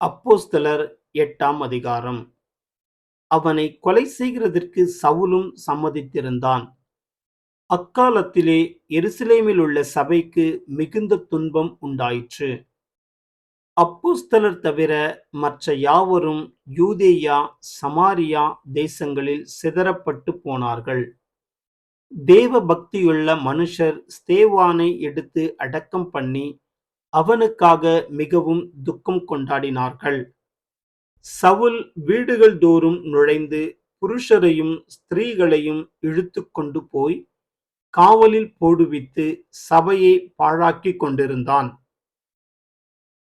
அப்போஸ்தலர் எட்டாம் அதிகாரம். அவனை கொலை செய்கிறதற்கு சவுலும் சம்மதித்திருந்தான். அக்காலத்திலே எருசலேமில் உள்ள சபைக்கு மிகுந்த துன்பம் உண்டாயிற்று. அப்போஸ்தலர் தவிர மற்ற யாவரும் யூதேயா சமாரியா தேசங்களில் சிதறப்பட்டு போனார்கள். தேவ பக்தியுள்ள மனுஷர் ஸ்தேவானை எடுத்து அடக்கம் பண்ணி அவனுக்காக மிகவும் துக்கம் கொண்டாடினார்கள். சவுல் வீடுகள் தோறும் நுழைந்து புருஷரையும் ஸ்திரீகளையும் இழுத்து கொண்டு போய் காவலில் போடுவித்து சபையை பாழாக்கி கொண்டிருந்தான்.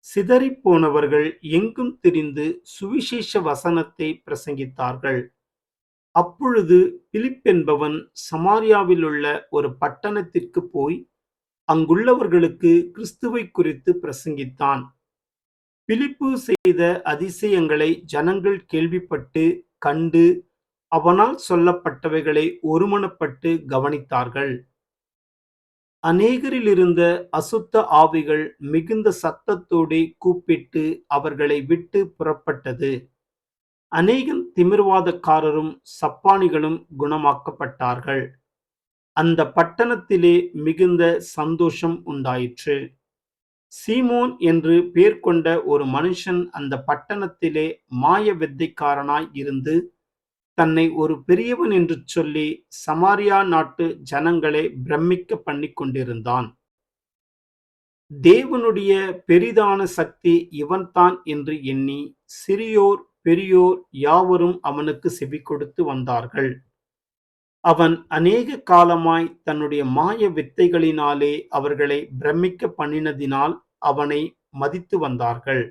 சிதறிப்போனவர்கள் எங்கும் திரிந்து சுவிசேஷ வசனத்தை பிரசங்கித்தார்கள். அப்பொழுது பிலிப் என்பவன் சமாரியாவில் உள்ள ஒரு பட்டணத்திற்கு போய் அங்குள்ளவர்களுக்கு கிறிஸ்துவை குறித்து பிரசங்கித்தான். பிலிப்பு செய்த அதிசயங்களை ஜனங்கள் கேள்விப்பட்டு கண்டு அவனால் சொல்லப்பட்டவைகளை ஒருமனப்பட்டு கவனித்தார்கள். அநேகரில் இருந்த அசுத்த ஆவிகள் மிகுந்த சத்தத்தோடு கூப்பிட்டு அவர்களை விட்டு புறப்பட்டது. அநேகம் திமிர்வாதக்காரரும் சப்பானிகளும் குணமாக்கப்பட்டார்கள். அந்த பட்டணத்திலே மிகுந்த சந்தோஷம் உண்டாயிற்று. சீமோன் என்று பேர் கொண்ட ஒரு மனுஷன் அந்த பட்டணத்திலே மாய வித்தைக்காரனாய் இருந்து தன்னை ஒரு பெரியவன் என்று சொல்லி சமாரியா நாட்டு ஜனங்களை பிரமிக்க பண்ணி கொண்டிருந்தான். தேவனுடைய பெரிதான சக்தி இவன்தான் என்று எண்ணி சிறியோர் பெரியோர் யாவரும் அவனுக்கு செவி கொடுத்து வந்தார்கள். அவன் அநேக காலமாய் தன்னுடைய மாய வித்தைகளினாலே அவர்களை பிரமிக்க பண்ணினதினால் அவனை மதித்து வந்தார்கள்.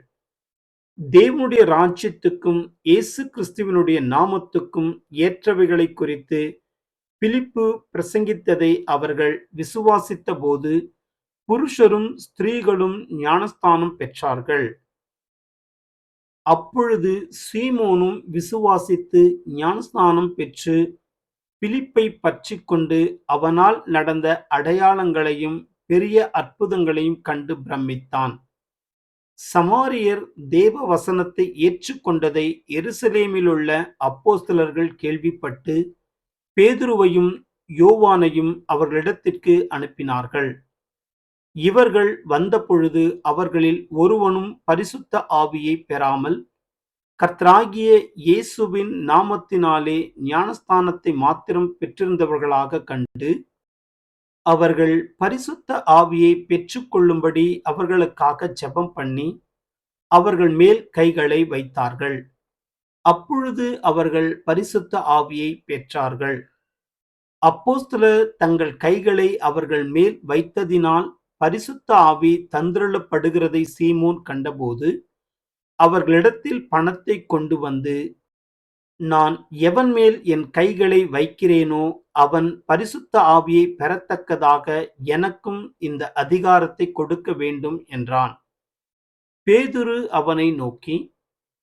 தேவனுடைய ராஜ்யத்துக்கும் இயேசு கிறிஸ்துவனுடைய நாமத்துக்கும் ஏற்றவைகளை குறித்து பிலிப்பு பிரசங்கித்ததை அவர்கள் விசுவாசித்த போது புருஷரும் ஸ்திரீகளும் ஞானஸ்தானம் பெற்றார்கள். அப்பொழுது சீமோனும் விசுவாசித்து ஞானஸ்தானம் பெற்று பிலிப்பை பற்றி கொண்டு அவனால் நடந்த அடையாளங்களையும் பெரிய அற்புதங்களையும் கண்டு பிரமித்தான். சமாரியர் தேவ வசனத்தை ஏற்றுக்கொண்டதை எருசலேமிலுள்ள அப்போஸ்தலர்கள் கேள்விப்பட்டு பேதுருவையும் யோவானையும் அவர்களிடத்திற்கு அனுப்பினார்கள். இவர்கள் வந்தபொழுது அவர்களில் ஒருவனும் பரிசுத்த ஆவியை பெறாமல் கர்த்தராகிய இயேசுவின் நாமத்தினாலே ஞானஸ்தானத்தை மாத்திரம் பெற்றிருந்தவர்களாக கண்டு அவர்கள் பரிசுத்த ஆவியை பெற்றுக்கொள்ளும்படி அவர்களுக்காக ஜெபம் பண்ணி அவர்கள் மேல் கைகளை வைத்தார்கள். அப்பொழுது அவர்கள் பரிசுத்த ஆவியை பெற்றார்கள். அப்போஸ்தலர் தங்கள் கைகளை அவர்கள் மேல் வைத்ததினால் பரிசுத்த ஆவி தந்திரளப்படுகிறதை சீமோன் கண்டபோது அவர்களிடத்தில் பணத்தை கொண்டு வந்து நான் எவன் மேல் என் கைகளை வைக்கிறேனோ அவன் பரிசுத்த ஆவியை பெறத்தக்கதாக எனக்கும் இந்த அதிகாரத்தை கொடுக்க வேண்டும் என்றான். பேதுரு அவனை நோக்கி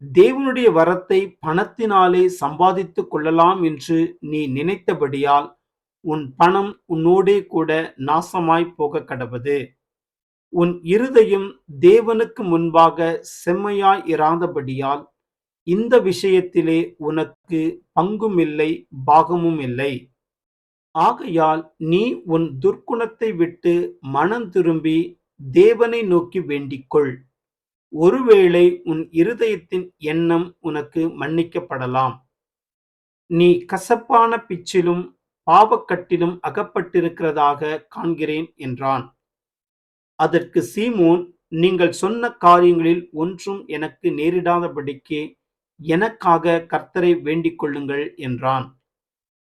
தேவனுடைய வரத்தை பணத்தினாலே சம்பாதித்துக் கொள்ளலாம் என்று நீ நினைத்தபடியால் உன் பணம் உன்னோடே கூட நாசமாய் போக கடவது உன் இருதயம் தேவனுக்கு முன்பாக செம்மையாய் இராதபடியால் இந்த விஷயத்திலே உனக்கு பங்குமில்லை பாகமும் இல்லை. ஆகையால் நீ உன் துர்க்குணத்தை விட்டு மனம் திரும்பி தேவனை நோக்கி வேண்டிக்கொள். ஒருவேளை உன் இருதயத்தின் எண்ணம் உனக்கு மன்னிக்கப்படலாம். நீ கசப்பான பிச்சிலும் பாவக்கட்டிலும் அகப்பட்டிருக்கிறதாக காண்கிறேன் என்றான். அதற்கு சீமோன் நீங்கள் சொன்ன காரியங்களில் ஒன்றும் எனக்கு நேரிடாதபடிக்கு எனக்காக கர்த்தரை வேண்டிக் கொள்ளுங்கள் என்றான்.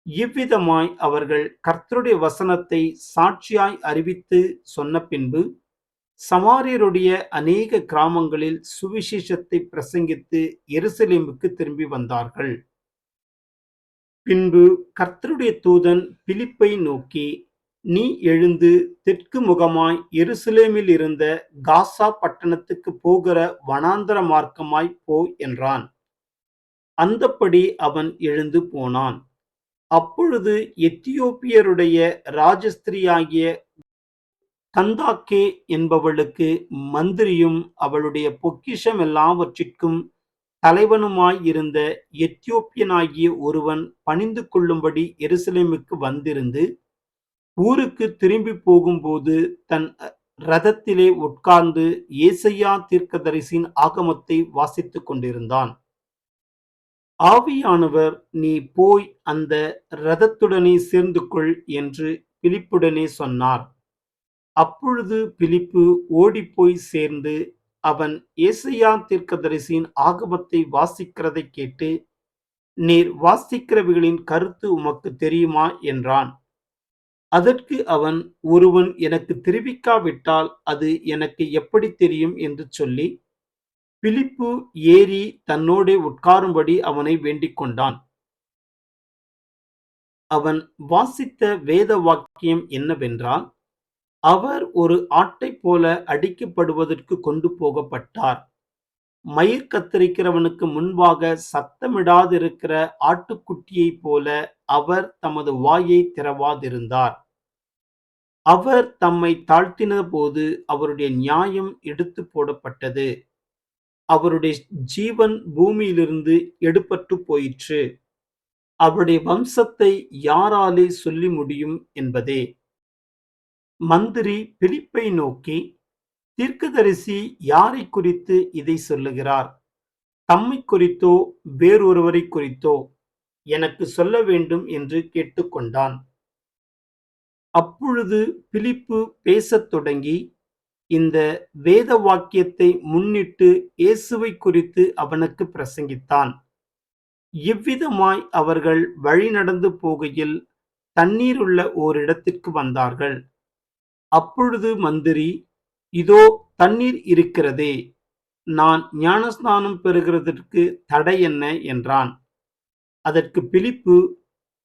இவ்விதமாய் அவர்கள் கர்த்தருடைய வசனத்தை சாட்சியாய் அறிவித்து சொன்ன பின்பு சமாரியருடைய அநேக கிராமங்களில் சுவிசேஷத்தை பிரசங்கித்து எருசலேமுக்கு திரும்பி வந்தார்கள். பின்பு கர்த்தருடைய தூதன் பிலிப்பை நோக்கி நீ எழுந்து தெற்கு முகமாய் எருசலேமில் இருந்த காசா பட்டணத்துக்கு போகிற வனாந்தர மார்க்கமாய் போ என்றான். அந்தப்படி அவன் எழுந்து போனான். அப்பொழுது எத்தியோப்பியருடைய ராஜஸ்திரியாகிய கந்தாக்கே என்பவளுக்கு மந்திரியும் அவளுடைய பொக்கிஷம் எல்லாவற்றிற்கும் தலைவனுமாயிருந்த எத்தியோப்பியனாகிய ஒருவன் பணிந்து கொள்ளும்படி எருசலேமுக்கு வந்திருந்து ஊருக்கு திரும்பி போகும்போது தன் ரதத்திலே உட்கார்ந்து ஏசையா தீர்க்கதரிசியின் ஆகமத்தை வாசித்துக் கொண்டிருந்தான். ஆவியானவர் நீ போய் அந்த ரதத்துடனே சேர்ந்து கொள் என்று பிலிப்புடனே சொன்னார். அப்பொழுது பிலிப்பு ஓடிப்போய் சேர்ந்து அவன் ஏசையா தீர்க்கதரிசியின் ஆகமத்தை வாசிக்கிறதை கேட்டு நீர் வாசிக்கிறவைகளின் கருத்து உமக்கு தெரியுமா? என்றான். அதற்கு அவன் ஒருவன் எனக்கு தெரிவிக்காவிட்டால் அது எனக்கு எப்படி தெரியும்? என்று சொல்லி பிலிப்பு ஏறி தன்னோடே உட்காரும்படி அவனை வேண்டிக் கொண்டான் அவன் வாசித்த வேத வாக்கியம் என்னவென்றால் அவர் ஒரு ஆட்டை போல அடிக்கப்படுவதற்கு கொண்டு போகப்பட்டார். மயிர் கத்தரிக்கிறவனுக்கு முன்பாக சத்தமிடாதிருக்கிற ஆட்டுக்குட்டியைப் போல அவர் தமது வாயை திறவாதிருந்தார். அவர் தம்மை தாழ்த்தின போது அவருடைய நியாயம் எடுத்து போடப்பட்டது. அவருடைய ஜீவன் பூமியிலிருந்து எடுப்பட்டு போயிற்று. அவருடைய வம்சத்தை யாராலே சொல்லி முடியும் என்பதே. மந்திரி பிலிப்பை நோக்கி தீர்க்கதரிசி யாரை குறித்து இதை சொல்லுகிறார்? தம்மை குறித்தோ வேறொருவரை குறித்தோ? எனக்கு சொல்ல வேண்டும் என்று கேட்டுக்கொண்டான். அப்பொழுது பிலிப்பு பேசத் தொடங்கி இந்த வேத வாக்கியத்தை முன்னிட்டு இயேசுவை குறித்து அவனுக்கு பிரசங்கித்தான். இவ்விதமாய் அவர்கள் வழி நடந்து போகையில் தண்ணீர் உள்ள ஓரிடத்திற்கு வந்தார்கள். அப்பொழுது மந்திரி இதோ தண்ணீர் இருக்கிறதே நான் ஞானஸ்நானம் பெறுகிறதற்கு தடை என்ன? என்றான். அதற்கு பிலிப்பு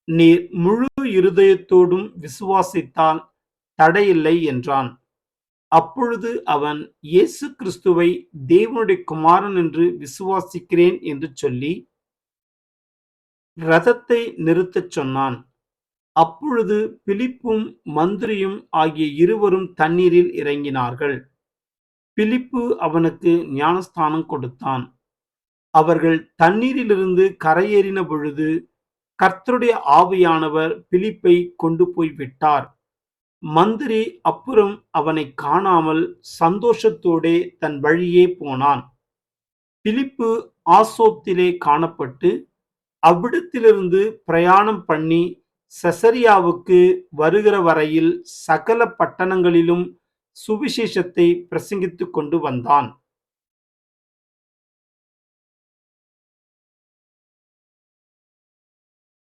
நீர் முழு இருதயத்தோடும் விசுவாசித்தால் தடையில்லை என்றான். அப்பொழுது அவன் இயேசு கிறிஸ்துவை தேவனுடைய குமாரன் என்று விசுவாசிக்கிறேன் என்று சொல்லி ரதத்தை நிறுத்தச் சொன்னான். அப்பொழுது பிலிப்பும் மந்திரியும் ஆகிய இருவரும் தண்ணீரில் இறங்கினார்கள். பிலிப்பு அவனுக்கு ஞானஸ்தானம் கொடுத்தான். அவர்கள் தண்ணீரிலிருந்து கரையேறின பொழுது கர்த்தருடைய ஆவியானவர் பிலிப்பை கொண்டு போய் விட்டார். மந்திரி அப்புறம் அவனை காணாமல் சந்தோஷத்தோடே தன் வழியே போனான். பிலிப்பு ஆசோத்திலே காணப்பட்டு அவ்விடத்திலிருந்து பிரயாணம் பண்ணி செசரியாவுக்கு வருகிற வரையில் சகல பட்டணங்களிலும் சுவிசேஷத்தை பிரசங்கித்து கொண்டு வந்தான்.